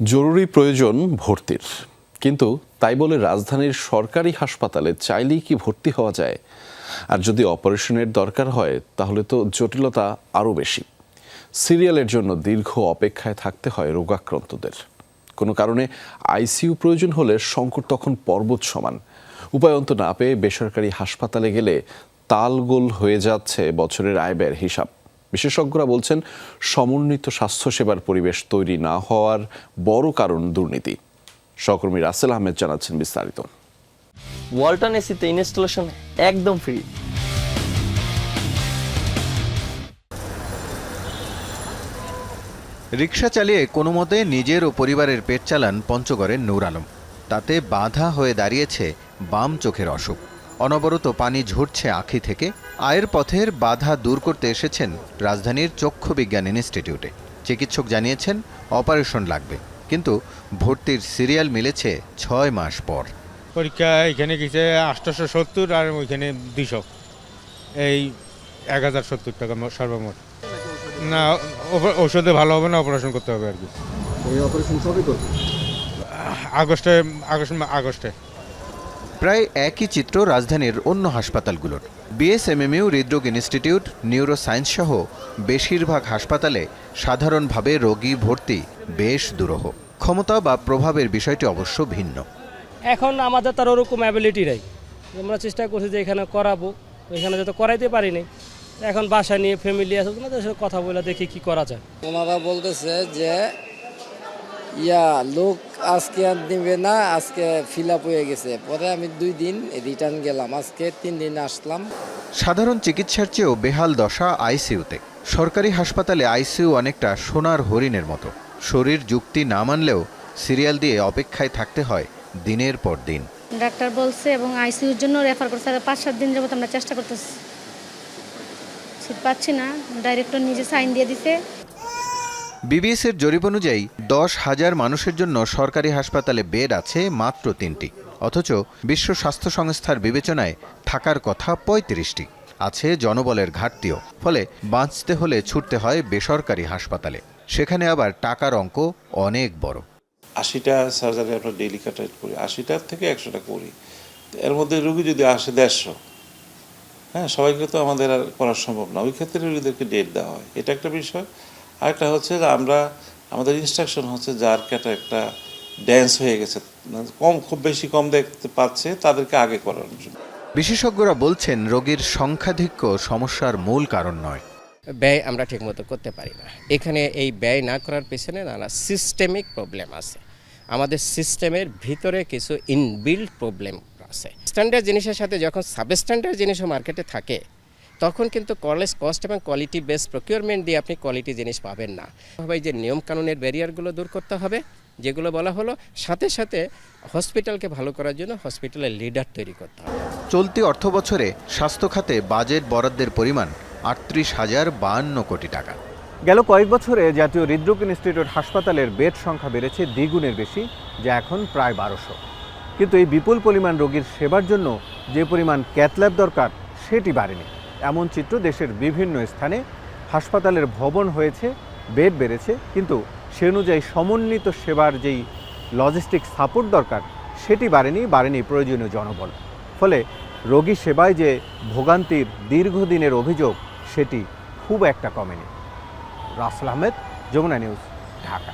জরুরি প্রয়োজন ভর্তির। কিন্তু তাই বলে রাজধানীর সরকারি হাসপাতালে চাইলেই কি ভর্তি হওয়া যায়? আর যদি অপারেশনের দরকার হয়, তাহলে তো জটিলতা আরও বেশি। সিরিয়ালের জন্য দীর্ঘ অপেক্ষায় থাকতে হয় রোগাক্রান্তদের। কোনো কারণে আইসিইউ প্রয়োজন হলে সংকট তখন পর্বত সমান। উপায়ন্ত না পেয়ে বেসরকারি হাসপাতালে গেলে তালগোল হয়ে যাচ্ছে বছরের আয় ব্যয়ের হিসাব। বিশেষজ্ঞরা বলছেন সমন্বিত স্বাস্থ্যসেবার পরিবেশ তৈরি না হওয়ার বড় কারণ দুর্নীতি। সহকর্মী রাসেল আহমেদ জানাচ্ছেন বিস্তারিত। ওয়ালটন এসিতে ইনস্টলেশন একদম ফ্রি। রিক্সা চালিয়ে কোনো মতে নিজের ও পরিবারের পেট চালান পঞ্চগড়ের নূর আলম। তাতে বাধা হয়ে দাঁড়িয়েছে বাম চোখের অসুখ। অনবরত পানি ঝরছে আঁখি থেকে। আয়ের পথের বাধা দূর করতে এসেছেন রাজধানীর চক্ষু বিজ্ঞান ইনস্টিটিউটে। চিকিৎসক জানিয়েছেন অপারেশন লাগবে। কিন্তু ভর্তির সিরিয়াল মিলেছে ছয় মাস পর। পরীক্ষা এখানে গেছে আটশোশো সত্তর আর ওইখানে দুইশো। এই এক হাজার সত্তর টাকা সর্বমোট। না ওষুধে ভালো হবে না অপারেশন করতে হবে আর কি। অপারেশন সবই করবে? আগস্টে আগস্ট আগস্টে। প্রায় একই চিত্র রাজধানীর অন্য হাসপাতালগুলোর। বিএসএমএমইউ হৃদরোগ ইনস্টিটিউট নিউরো সায়েন্স সহ বেশিরভাগ হাসপাতালে সাধারণভাবে রোগী ভর্তি বেশ দুরূহ। ক্ষমতা বা প্রভাবের বিষয়টি অবশ্য ভিন্ন। এখন আমাদের তার ওরকম অ্যাবিলিটি নেই। আমরা চেষ্টা করছি যে এখানে করাবো এখানে যাতে করাইতে পারিনি এখন বাসা নিয়ে ফ্যামিলি আছে ওনাদের সাথে কথা বলে দেখি কি করা যায়। ওনারা বলতেছে যে ইয়া লোক আজকে আর দিবে না আজকে ফিল আপ হয়ে গেছে। পরে আমি দুই দিন রিটার্ন গেলাম আজকে তিন দিন আসলাম। সাধারণ চিকিৎসার চেয়েও বেহাল দশা আইসিইউতে। সরকারি হাসপাতালে আইসিইউ অনেকটা সোনার হরিণের মতো। শরীর যুক্তি না মানলেও সিরিয়াল দিয়ে অপেক্ষায় থাকতে হয় দিনের পর দিন। ডাক্তার বলছে এবং আইসিইউর জন্য রেফার করছে আর পাঁচ সাত দিন যাবত আমরা চেষ্টা করতেছি। সিট পাচ্ছি না ডাইরেক্টর নিজে সাইন দিয়ে দিছে। বিবিএসের জরিপ অনুযায়ী দশ হাজার মানুষের জন্য সরকারি হাসপাতালে বেড আছে মাত্র তিনটি। অথচ বিশ্ব স্বাস্থ্য সংস্থার বিবেচনায় থাকার কথা পঁয়ত্রিশটি। আছে জনবলের ঘাটতিও। ফলে বাঁচতে হলে ছুটতে হয় বেসরকারি হাসপাতালে। সেখানে আবার টাকার অঙ্ক অনেক বড়। আশিটা সার্জারি আমরা ডেইলি কাটাইট করি। আশিটার থেকে একশোটা করি। এর মধ্যে রুগী যদি আসে দেড়শো হ্যাঁ সবাইকে তো আমাদের আর করা সম্ভব না। ওই ক্ষেত্রে রুগীদেরকে ডেট দেওয়া হয়। এটা একটা বিষয়। আরেকটা হচ্ছে যে আমরা আমাদের ইনস্ট্রাকশন হচ্ছে যার ক্যাটা একটা ড্যান্স হয়ে গেছে। মানে কম খুব বেশি কম দেখতে পাচ্ছে তাদেরকে আগে করানোর জন্য। বিশেষজ্ঞরা বলছেন রোগীর সংখ্যাধিক্য সমস্যার মূল কারণ নয়। ব্যয় আমরা ঠিকমতো করতে পারি না। এখানে এই ব্যয় না করার পেছনে নানা সিস্টেমিক প্রবলেম আছে। আমাদের সিস্টেমের ভিতরে কিছু ইনবিল্ড প্রবলেম আছে। স্ট্যান্ডার্ড জিনিসের সাথে যখন সাবস্ট্যান্ডার্ড জিনিসও মার্কেটে থাকে তখন কিন্তু কলেজ কস্ট এবং কোয়ালিটি বেস প্রকিউরমেন্ট দিয়ে আপনি কোয়ালিটি জিনিস পাবেন না। হবে যে নিয়মকানুনের ব্যারিয়ারগুলো দূর করতে হবে যেগুলো বলা হলো সাথে সাথে হসপিটালকে ভালো করার জন্য হসপিটালের লিডার তৈরি করতে হবে। চলতি অর্থবছরে স্বাস্থ্য খাতে বাজেট বরাদ্দের পরিমাণ আটত্রিশ হাজার বাহান্ন কোটি টাকা। গেল কয়েক বছরে জাতীয় হৃদরোগ ইনস্টিটিউট হাসপাতালের বেড সংখ্যা বেড়েছে দ্বিগুণের বেশি যা এখন প্রায় বারোশো। কিন্তু এই বিপুল পরিমাণ রোগীর সেবার জন্য যে পরিমাণ ক্যাথল্যাব দরকার সেটি বাড়েনি। এমন চিত্র দেশের বিভিন্ন স্থানে হাসপাতালের ভবন হয়েছে, বেড বেড়েছে, কিন্তু সে অনুযায়ী সমন্বিত সেবার যেই লজিস্টিক সাপোর্ট দরকার, সেটি বাড়েনি বাড়েনি প্রয়োজনীয় জনবল। ফলে রোগী সেবায় যে ভোগান্তির দীর্ঘদিনের অভিযোগ, সেটি খুব একটা কমেনি। রাসেল আহমেদ, যমুনা নিউজ, ঢাকা।